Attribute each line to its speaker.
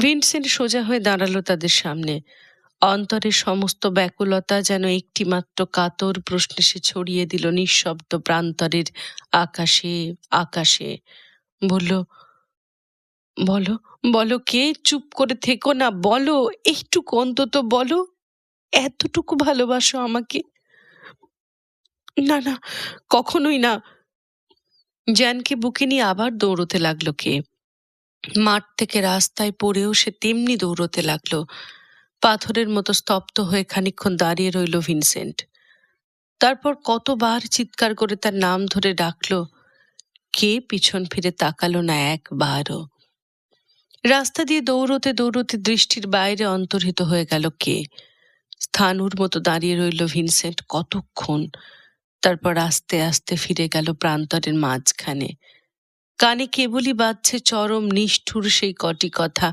Speaker 1: Vincent সোজা হয়ে দাঁড়াল তাদের সামনে। অন্তরের সমস্ত ব্যাকুলতা যেন একটিমাত্র কাতর প্রশ্নে সে ছড়িয়ে দিল নিঃশব্দ প্রান্তরের আকাশে আকাশে। বলল, বলো বলো কে? চুপ করে থেকো না, বলো একটুকু অন্তত বলো। এতটুকু ভালোবাসো আমাকে? না না, কখনোই না। জ্যানকে বুকে নিয়ে আবার দৌড়তে লাগল কে? মাঠ থেকে রাস্তায় পড়েও সে তেমনি দৌড়তে লাগল। পাথরের মতো স্তব্ধ হয়ে খানিকক্ষণ দাঁড়িয়ে রইল ভিনসেন্ট। তারপর কতবার চিৎকার করে তার নাম ধরে ডাকলো। কে পিছন ফিরে তাকালো না একবারও। রাস্তা দিয়ে দৌড়তে দৌড়তে দৃষ্টির বাইরে অন্তর্হিত হয়ে গেল কে। স্থানুর মতো দাঁড়িয়ে রইল ভিনসেন্ট কতক্ষণ। তারপর আস্তে আস্তে ফিরে গেল প্রান্তরের মাঝখানে। কানে কেবলই বাজছে চরম নিষ্ঠুর সেই কটি কথা।